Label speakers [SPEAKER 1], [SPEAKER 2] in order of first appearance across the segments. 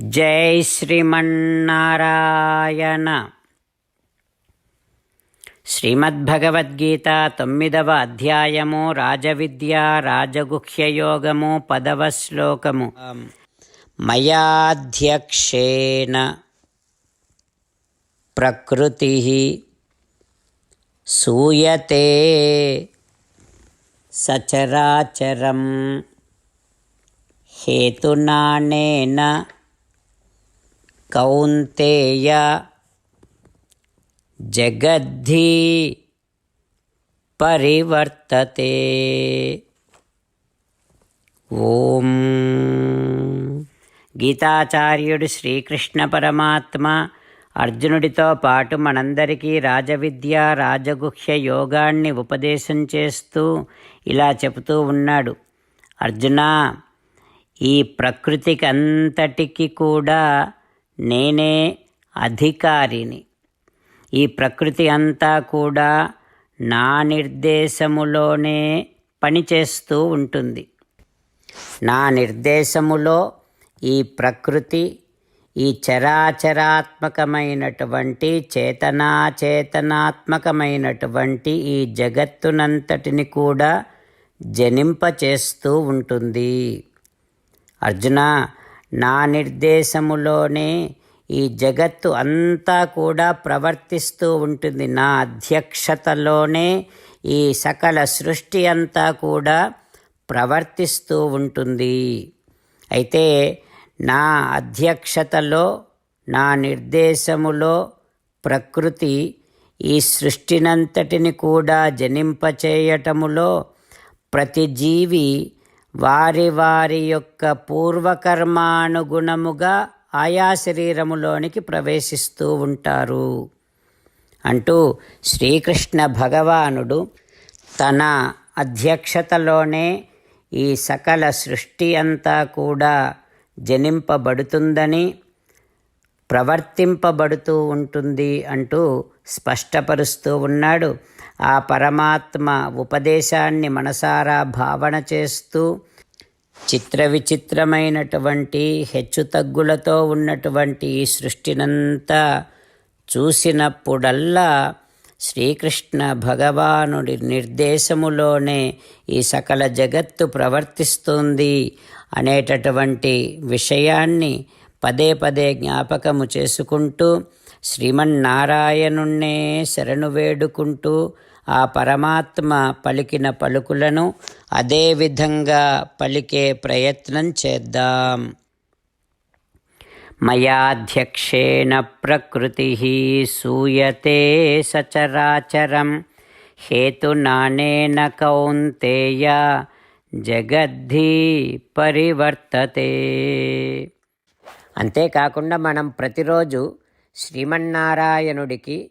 [SPEAKER 1] జై శ్రీమన్నారాయణ. శ్రీమద్భగవద్గీత తొమ్మిదవ అధ్యాయము రాజవిద్య రాజగుహ్యయోగము పదవ శ్లోకము. మయాధ్యక్షేణ ప్రకృతి సూయతే సచరాచరం హేతునానేన కౌంతేయ జగద్ధి పరివర్తతే. ఓం గీతాచార్యుడు శ్రీకృష్ణ పరమాత్మ అర్జునుడితో పాటు మనందరికీ రాజవిద్య రాజగుహ్య యోగాన్ని ఉపదేశం చేస్తూ ఇలా చెబుతూ ఉన్నాడు. అర్జున ఈ ప్రకృతికి అంతటికి కూడా నేనే అధికారిని. ఈ ప్రకృతి అంతా కూడా నా నిర్దేశములోనే పనిచేస్తూ ఉంటుంది. నా నిర్దేశములో ఈ ప్రకృతి ఈ చరాచరాత్మకమైనటువంటి చేతనాచేతనాత్మకమైనటువంటి ఈ జగత్తునంతటిని కూడా జనింపచేస్తూ ఉంటుంది. అర్జున నా నిర్దేశములోనే ఈ జగత్తు అంతా కూడా ప్రవర్తిస్తూ ఉంటుంది. నా అధ్యక్షతలోనే ఈ సకల సృష్టి అంతా కూడా ప్రవర్తిస్తూ ఉంటుంది. అయితే నా అధ్యక్షతలో నా నిర్దేశములో ప్రకృతి ఈ సృష్టినంతటిని కూడా జనింపచేయటములో ప్రతి జీవి వారి వారి యొక్క పూర్వకర్మానుగుణముగా ఆయా శరీరములోనికి ప్రవేశిస్తూ ఉంటారు. అంటూ శ్రీకృష్ణ భగవానుడు తన అధ్యక్షతలోనే ఈ సకల సృష్టి అంతా కూడా జనింపబడుతుందని ప్రవర్తింపబడుతూ ఉంటుంది అంటూ స్పష్టపరుస్తూ ఉన్నాడు. ఆ పరమాత్మ ఉపదేశాన్ని మనసారా భావన చేస్తూ చిత్ర విచిత్రమైనటువంటి హెచ్చుతగ్గులతో ఉన్నటువంటి ఈ సృష్టినంతా చూసినప్పుడల్లా శ్రీకృష్ణ భగవానుడి నిర్దేశములోనే ఈ సకల జగత్తు ప్రవర్తిస్తుంది అనేటటువంటి విషయాన్ని పదే పదే జ్ఞాపకము చేసుకుంటూ శ్రీమన్నారాయణుణ్ణే శరణు వేడుకుంటూ ఆ పరమాత్మ పలికిన పలుకులను అదే విధంగా పలికే ప్రయత్నం చేద్దాం. మయాధ్యక్షేణ ప్రకృతి సూయతే సచరాచరం హేతునానేన కౌంతేయ జగద్ధి పరివర్తతే. అంతేకాకుండా మనం ప్రతిరోజు శ్రీమన్నారాయణుడికి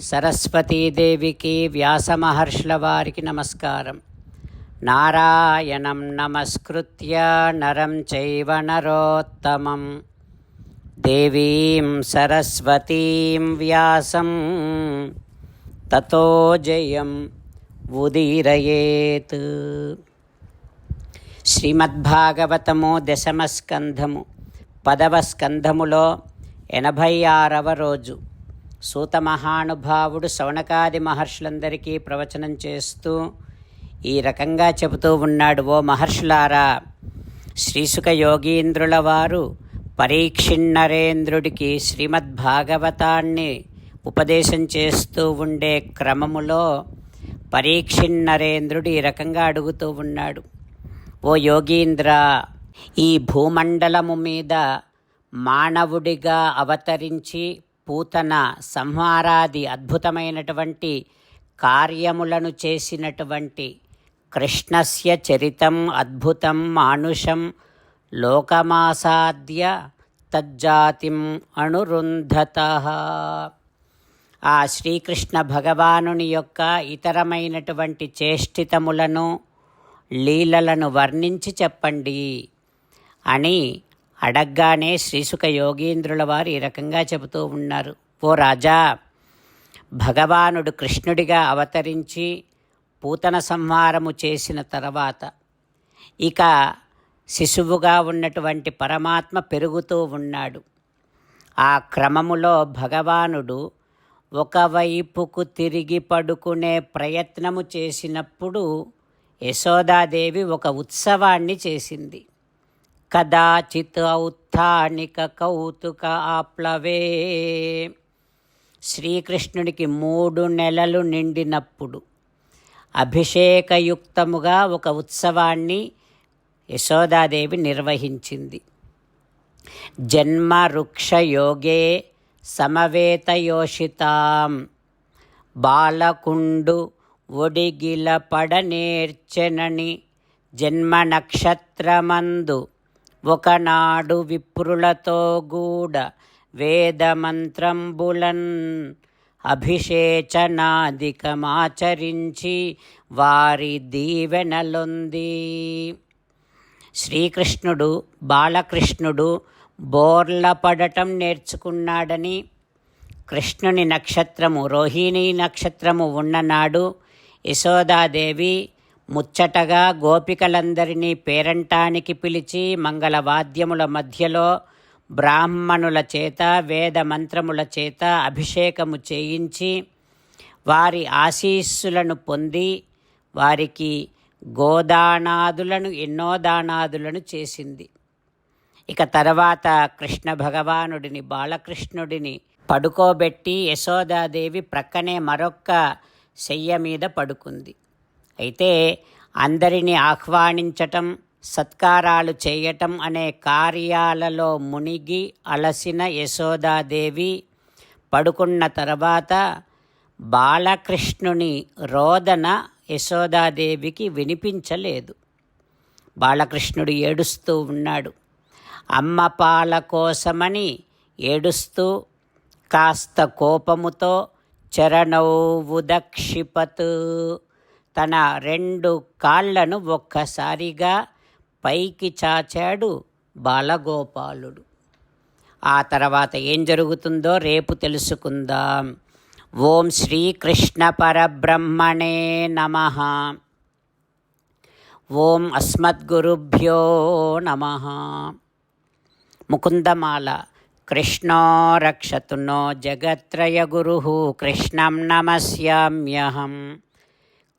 [SPEAKER 1] సరస్వతీదేవికి వ్యాసమహర్షుల వారికి నమస్కారం. నారాయణం నమస్కృత్య నరం చైవ నరోత్తమం. దేవీం సరస్వతీం వ్యాసం. తతో జయం ఉదీరయేత్. శ్రీమద్భాగవతము దశమస్కంధము పదవ స్కంధములో ఎనభై ఆరవ రోజు. సూత మహానుభావుడు శవనకాది మహర్షులందరికీ ప్రవచనం చేస్తూ ఈ రకంగా చెబుతూ ఉన్నాడు ఓ మహర్షులారా శ్రీసుక యోగీంద్రుల వారు పరీక్షిణరేంద్రుడికి శ్రీమద్భాగవతాన్ని ఉపదేశం చేస్తూ ఉండే క్రమములో పరీక్షిణరేంద్రుడు ఈ రకంగా అడుగుతూ ఉన్నాడు ఓ యోగీంద్ర ఈ భూమండలము మీద మానవుడిగా అవతరించి పూతన సంహారాది అద్భుతమైనటువంటి కార్యములను చేసినటువంటి కృష్ణస్య చరితం అద్భుతం మానుషం లోకమాసాద్య తజ్జాతిం అణురుంధత. ఆ శ్రీకృష్ణ భగవానుని యొక్క ఇతరమైనటువంటి చేష్టితములను లీలలను వర్ణించి చెప్పండి అని అడగ్గానే శ్రీసుక యోగీంద్రుల వారు ఈ రకంగా చెబుతూ ఉన్నారు. ఓ రాజా భగవానుడు కృష్ణుడిగా అవతరించి పూతన సంహారము చేసిన తర్వాత ఇక శిశువుగా ఉన్నటువంటి పరమాత్మ పెరుగుతూ ఉన్నాడు. ఆ క్రమములో భగవానుడు ఒకవైపుకు తిరిగి పడుకునే ప్రయత్నము చేసినప్పుడు యశోదాదేవి ఒక ఉత్సవాన్ని చేసింది. కదాచిత్ ఔత్థానిక కౌతుక ఆప్లవే. శ్రీకృష్ణుడికి మూడు నెలలు నిండినప్పుడు అభిషేకయుక్తముగా ఒక ఉత్సవాన్ని యశోదాదేవి నిర్వహించింది. జన్మ వృక్షయోగే సమవేతయోషితాం బాలకుండు ఒడిగిల పడనేర్చెనని జన్మ నక్షత్రమందు ఒకనాడు విప్రులతో గూడ వేదమంత్రంబులన్ అభిషేచనాదికమాచరించి వారి దీవెనలొంది. శ్రీకృష్ణుడు బాలకృష్ణుడు బోర్ల పడటం నేర్చుకున్నాడని కృష్ణుని నక్షత్రము రోహిణి నక్షత్రము ఉన్ననాడు యశోదాదేవి ముచ్చటగా గోపికలందరినీ పేరంటానికి పిలిచి మంగళవాద్యముల మధ్యలో బ్రాహ్మణుల చేత వేద మంత్రముల చేత అభిషేకము చేయించి వారి ఆశీస్సులను పొంది వారికి గోదానాదులను ఎన్నో దానాదులను చేసింది. ఇక తర్వాత కృష్ణ భగవానుడిని బాలకృష్ణుడిని పడుకోబెట్టి యశోదాదేవి ప్రక్కనే మరొక్క శయ్య మీద పడుకుంది. అయితే అందరినీ ఆహ్వానించటం సత్కారాలు చేయటం అనే కార్యాలలో మునిగి అలసిన యశోదాదేవి పడుకున్న తర్వాత బాలకృష్ణుని రోదన యశోదాదేవికి వినిపించలేదు. బాలకృష్ణుడు ఏడుస్తూ ఉన్నాడు. అమ్మ పాల కోసమని ఏడుస్తూ కాస్త కోపముతో చరణౌవుదక్షిపత్ తన రెండు కాళ్ళను ఒక్కసారిగా పైకి చాచాడు బాలగోపాలుడు. ఆ తర్వాత ఏం జరుగుతుందో రేపు తెలుసుకుందాం. ఓం శ్రీకృష్ణ పరబ్రహ్మణే నమ. ఓం అస్మద్గురుభ్యో నమ. ముకుందమాల. కృష్ణో రక్షతు నో జగత్రయగురు కృష్ణం నమస్యామ్యహం.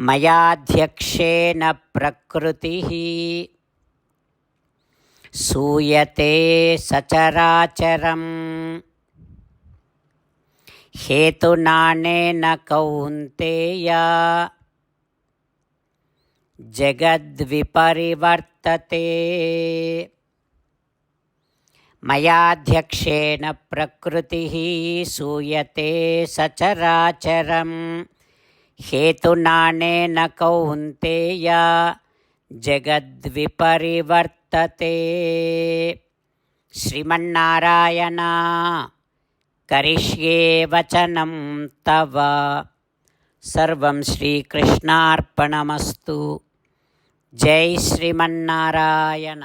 [SPEAKER 1] మయాధ్యక్షేణ ప్రకృతి. శూయతే సచరాచరం. హేతునాణేన కౌంతేయ. జగద్విపరివర్తతే. మయాధ్యక్షేణ ప్రకృతి. శూయతే సచరాచరం. हेतुनानेन कौन्तेय जगद्विपरिवर्तते श्रीमन्नारायणा करिष्ये वचनं तव सर्वं श्रीकृष्णार्पणमस्तु जय श्रीमन्नारायण